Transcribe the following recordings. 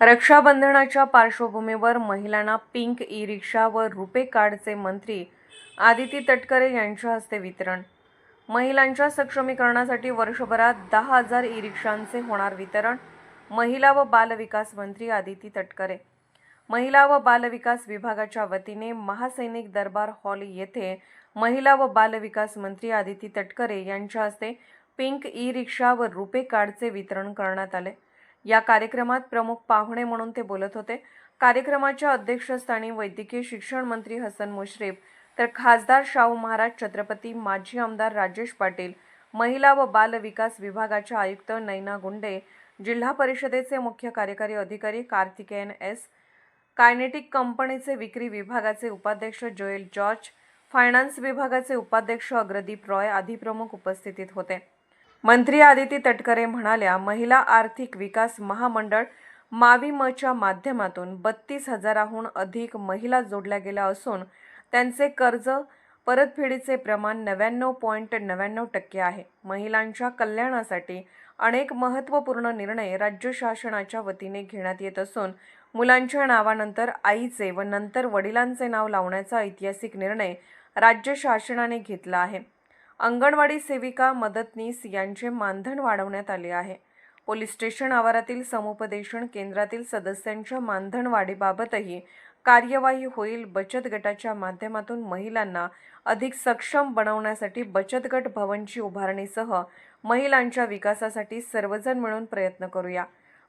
रक्षाबंधनाच्या पार्श्वभूमीवर महिलांना pink E रिक्षा व रुपे कार्डचे मंत्री आदिती तटकरे यांच्या हस्ते वितरण. महिलांच्या सक्षमीकरणासाठी वर्षभरात दहा हजार ई रिक्षांचे होणार वितरण. महिला व बालविकास मंत्री आदिती तटकरे. महिला व बालविकास विभागाच्या वतीने महासैनिक दरबार हॉल येथे महिला व बालविकास मंत्री आदिती तटकरे यांच्या हस्ते पिंक ई रिक्षा व रुपे कार्डचे वितरण करण्यात आले. या कार्यक्रमात प्रमुख पाहुणे म्हणून ते बोलत होते. कार्यक्रमाच्या अध्यक्षस्थानी वैद्यकीय शिक्षण मंत्री हसन मुश्रीफ तर खासदार शाहू महाराज छत्रपती माजी आमदार राजेश पाटील महिला व बाल विकास विभागाच्या आयुक्त नैना गुंडे जिल्हा परिषदेचे मुख्य कार्यकारी अधिकारी कार्तिकेयन एस कायनेटिक कंपनीचे विक्री विभागाचे उपाध्यक्ष जोएल जॉर्ज फायनान्स विभागाचे उपाध्यक्ष अग्रदीप रॉय आदी प्रमुख उपस्थितीत होते. मंत्री आदिती तटकरे म्हणाल्या महिला आर्थिक विकास महामंडळ माविमच्या माध्यमातून बत्तीस हजाराहून अधिक महिला जोडल्या गेल्या असून त्यांचे कर्ज परतफेडीचे प्रमाण नव्याण्णव पॉईंट नव्याण्णव टक्के आहे. महिलांच्या कल्याणासाठी अनेक महत्त्वपूर्ण निर्णय राज्य शासनाच्या वतीने घेण्यात येत असून मुलांच्या नावानंतर आईचे व नंतर वडिलांचे नाव लावण्याचा ऐतिहासिक निर्णय राज्य शासनाने घेतला आहे. अंगणवाडी सेविका मदतनीस यांचे मानधन वाढवण्यात आले आहे. पोलीस स्टेशन आवारातील समुपदेशन केंद्रातील सदस्यांच्या मानधन वाढीबाबतही कार्यवाही होईल. बचत गटाच्या माध्यमातून महिलांना अधिक सक्षम बनवण्यासाठी बचत गट भवनची उभारणीसह महिलांच्या विकासासाठी सर्वजण मिळून प्रयत्न करूया.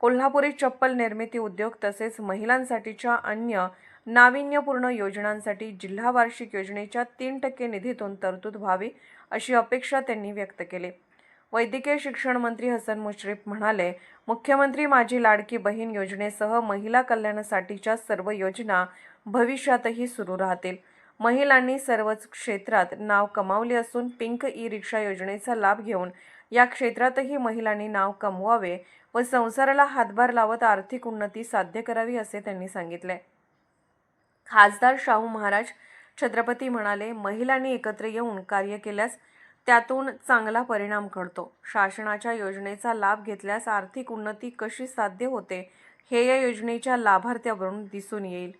कोल्हापुरी चप्पल निर्मिती उद्योग तसेच महिलांसाठीच्या अन्य नाविन्यपूर्ण योजनांसाठी जिल्हा वार्षिक योजनेच्या तीन टक्के निधीतून तरतूद व्हावी अशी अपेक्षा त्यांनी व्यक्त केली. वैद्यकीय शिक्षण मंत्री हसन मुश्रीफ म्हणाले मुख्यमंत्री माझी लाडकी बहीण योजनेसह महिला कल्याणासाठीच्या सर्व योजना भविष्यातही सुरू राहतील. महिलांनी सर्वच क्षेत्रात नाव कमावले असून पिंक ई रिक्षा योजनेचा लाभ घेऊन या क्षेत्रातही महिलांनी नाव कमवावे व संसाराला हातभार लावत आर्थिक उन्नती साध्य करावी असे त्यांनी सांगितले. खासदार शाहू महाराज छत्रपती म्हणाले महिलांनी एकत्र येऊन कार्य केल्यास त्यातून चांगला परिणाम घडतो. शासनाच्या योजनेचा लाभ घेतल्यास आर्थिक उन्नती कशी साध्य होते हे या योजनेच्या लाभार्थ्यावरून दिसून येईल.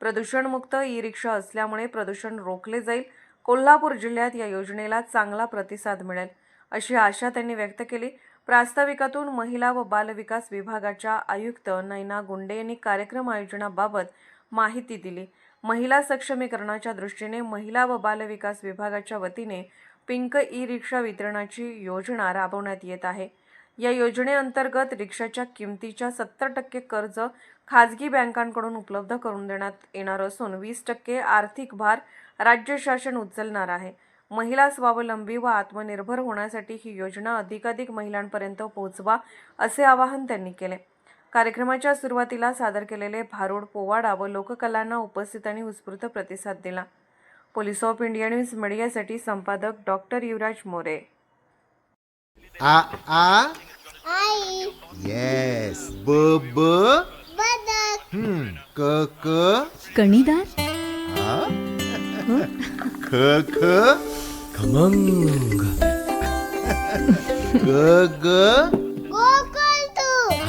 प्रदूषणमुक्त ई रिक्षा असल्यामुळे प्रदूषण रोखले जाईल. कोल्हापूर जिल्ह्यात या योजनेला चांगला प्रतिसाद मिळेल. अशी आशा त्यांनी व्यक्त केली. प्रास्ताविकातून महिला व बालविकास विभागाच्या आयुक्त नैना गुंडे यांनी कार्यक्रम आयोजनाबाबत माहिती दिली. महिला सक्षमीकरणाच्या दृष्टीने महिला व बालविकास विभागाच्या वतीने पिंक ई रिक्षा वितरणाची योजना राबवण्यात येत आहे. या योजनेअंतर्गत रिक्षाच्या किमतीच्या सत्तर टक्के कर्ज खाजगी बँकांकडून उपलब्ध करून देण्यात येणार असून वीस टक्के आर्थिक भार राज्य शासन उचलणार आहे. महिला स्वावलंबी व आत्मनिर्भर होण्यासाठी ही योजना अधिकाधिक महिलांपर्यंत पोहोचवा असे आवाहन त्यांनी केले. कार्यक्रमाच्या सुरुवातीला सादर केलेले भारूड पोवाडा व लोककलांना उपस्थितांनी उत्स्फूर्त प्रतिसाद दिला. पोलीस ऑफ इंडिया न्यूज मीडियासाठी संपादक डॉक्टर युवराज मोरे. आ आ? आई. येस ब ब? बदक. हम्म. क क? कणीदार आ? ख ख? खमंग. ग ग?